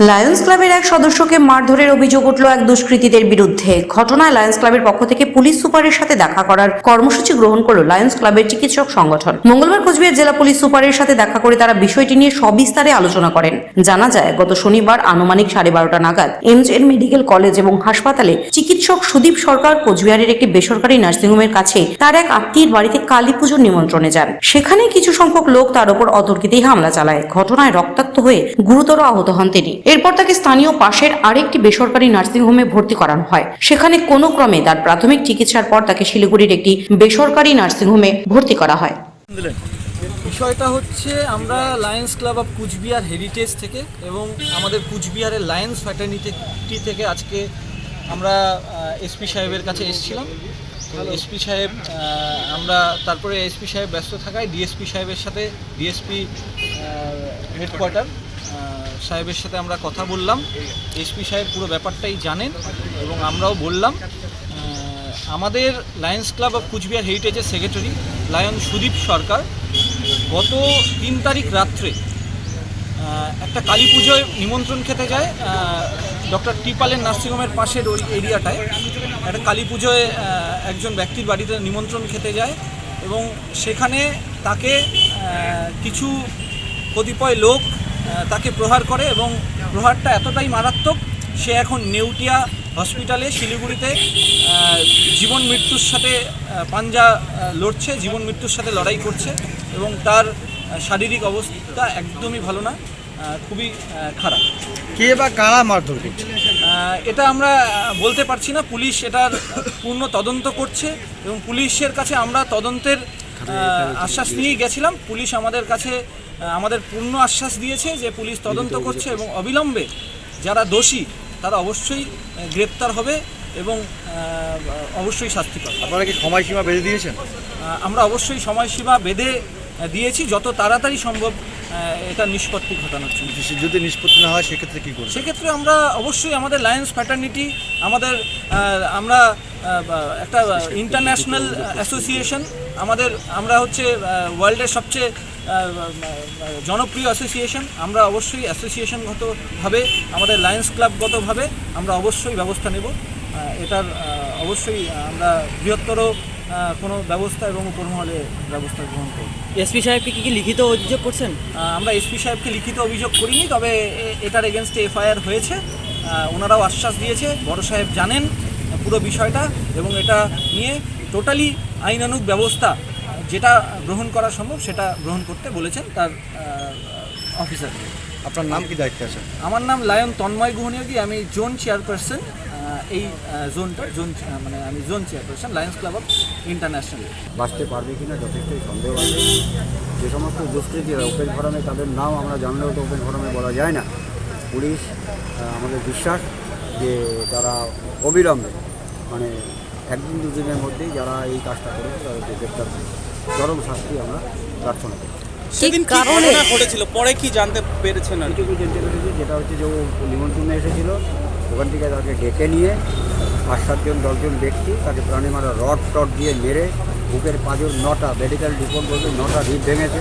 Lions ক্লাবের এক সদস্যকে মারধরের অভিযোগ উঠল এক দুষ্কৃতীদের বিরুদ্ধে। ঘটনায় লায়ন্স ক্লাবের পক্ষ থেকে পুলিশ সুপারের সাথে দেখা করার কর্মসূচি গ্রহণ করল লায়ন্স ক্লাবের চিকিৎসক সংগঠন। মঙ্গলবার কোচবিহার জেলা পুলিশ সুপারের সাথে দেখা করে তারা বিষয়টি নিয়ে সবিস্তারে আলোচনা করেন। জানা যায়, গত শনিবার আনুমানিক সাড়ে বারোটা নাগাদ এমজেএন মেডিকেল কলেজ এবং হাসপাতালে চিকিৎসক সুদীপ সরকার কোচবিহারের একটি বেসরকারি নার্সিংহোমের কাছে তার এক আত্মীয়ের বাড়িতে কালী পুজোর নিমন্ত্রণে যান। সেখানে কিছু সংখ্যক লোক তার উপর অতর্কিতেই হামলা চালায়। ঘটনায় রক্তাক্ত হয়ে গুরুতর আহত হন তিনি। এরপর তাকে স্থানীয় পাশের আরেকটি বেসরকারি নার্সিংহোমে ভর্তি করানো হয়। সেখানে কোনো ক্রমে তার প্রাথমিক চিকিৎসার পর তাকে শিলিগুড়ির একটি বেসরকারি নার্সিংহোমে ভর্তি করা হয়। বিষয়টা হচ্ছে আমরা Lions Club of Cooch Behar Heritage থেকে এবং আমাদের কুচবিহারের লায়ন্স ফ্যাটার্নিটি থেকে আজকে আমরা এসপি সাহেবের কাছে এসেছিলাম। এসপি সাহেব আমরা তারপরে এসপি সাহেব ব্যস্ত থাকায় ডিএসপি সাহেবের সাথে ডিএসপি হেডকোয়ার্টার সাহেবের সাথে আমরা কথা বললাম। এসপি সাহেব পুরো ব্যাপারটাই জানেন এবং আমরাও বললাম। আমাদের লায়ন্স ক্লাব অফ কুচবিহার হেরিটেজের সেক্রেটারি লায়ন সুদীপ সরকার, গত তিন তারিখ রাত্রে একটা কালী পুজোয় নিমন্ত্রণ খেতে যায় ডক্টর টিপালের নার্সিংহোমের পাশের ওই এরিয়াটায়। একটা কালী পুজোয় একজন ব্যক্তির বাড়িতে নিমন্ত্রণ খেতে যায় এবং সেখানে তাকে কিছু কতিপয় লোক তাকে প্রহার করে এবং প্রহারটা এতটাই মারাত্মক সে এখন নেউটিয়া হসপিটালে শিলিগুড়িতে জীবন মৃত্যুর সাথে পাঞ্জা লড়ছে জীবন মৃত্যুর সাথে লড়াই করছে এবং তার শারীরিক অবস্থা একদমই ভালো না খুবই খারাপ। কে বা কারা মারধর করছে? এটা আমরা বলতে পারছি না পুলিশ এটার পূর্ণ তদন্ত করছে এবং পুলিশের কাছে আমরা তদন্তের আশ্বাস নিয়ে গেছিলাম পুলিশ আমাদের কাছে আমাদের পূর্ণ আশ্বাস দিয়েছে যে পুলিশ তদন্ত করছে এবং অবিলম্বে যারা দোষী তারা অবশ্যই গ্রেপ্তার হবে এবং অবশ্যই শাস্তি পাবে। আপনারা কি সময়সীমা বেঁধে দিয়েছেন? আমরা অবশ্যই সময়সীমা বেঁধে দিয়েছি যত তাড়াতাড়ি সম্ভব এটা নিষ্পত্তি ঘটানোর জন্য। যদি- নিষ্পত্তি না হয় সেক্ষেত্রে কী করবেন সেক্ষেত্রে আমরা অবশ্যই আমাদের লায়ন্স ফ্যাটার্নিটি আমাদের আমরা একটা ইন্টারন্যাশনাল অ্যাসোসিয়েশন আমাদের আমরা হচ্ছে ওয়ার্ল্ডের সবচেয়ে জনপ্রিয় অ্যাসোসিয়েশন আমরা অবশ্যই অ্যাসোসিয়েশনগতভাবে আমাদের লায়ন্স ক্লাবগতভাবে আমরা অবশ্যই ব্যবস্থা নেব। এটার অবশ্যই আমরা বৃহত্তর কোনো ব্যবস্থা এবং উপরমহলে ব্যবস্থা গ্রহণ করব। এসপি সাহেবকে কি কি লিখিত অভিযোগ করছেন? আমরা এসপি সাহেবকে লিখিত অভিযোগ করিনি তবে এটার এগেনস্টে এফআইআর হয়েছে। ওনারাও আশ্বাস দিয়েছে বড় সাহেব জানেন পুরো বিষয়টা এবং এটা নিয়ে টোটালি আইনানুগ ব্যবস্থা যেটা গ্রহণ করা সম্ভব সেটা গ্রহণ করতে বলেছেন তার অফিসার আপনার নাম কি দায়িত্বে আছে? আমার নাম লায়ন তন্ময় গুহনিয়োগী। আমি জোন চেয়ারপারসন এই আহ, জোনটা জোন মানে আমি zone chairperson lions club of international. বাঁচতে পারবে কিনা যথেষ্টই সন্দেহ আছে। যে সমস্ত দুষ্কৃতীরা ওপেন ফোরামে তাদের নাম আমরা জানলেও তো ওপেন ফোরামে বলা যায় না। পুলিশ আমাদের বিশ্বাস যে তারা অবিলম্বে মানে একদিন দুদিনের মধ্যেই যারা এই কাজটা করেছে তাদেরকে গ্রেপ্তার করবে চরম শাস্তি আমরা প্রার্থনা করি। সেদিন কারণে ঘটেছিল? পরে কি জানতে পেরেছেন আর কিছু জানতে পেরেছি যেটা হচ্ছে যে ও নিমন্ত্রণে এসেছিল। ওখান থেকে তাকে ডেকে নিয়ে পাঁচ সাতজন দশজন ব্যক্তি তাকে প্রাণী মারা রড টড দিয়ে মেরে বুকের পাঁচজন নটা মেডিকেল রিপোর্ট বলতে নটা রিপ ভেঙেছে।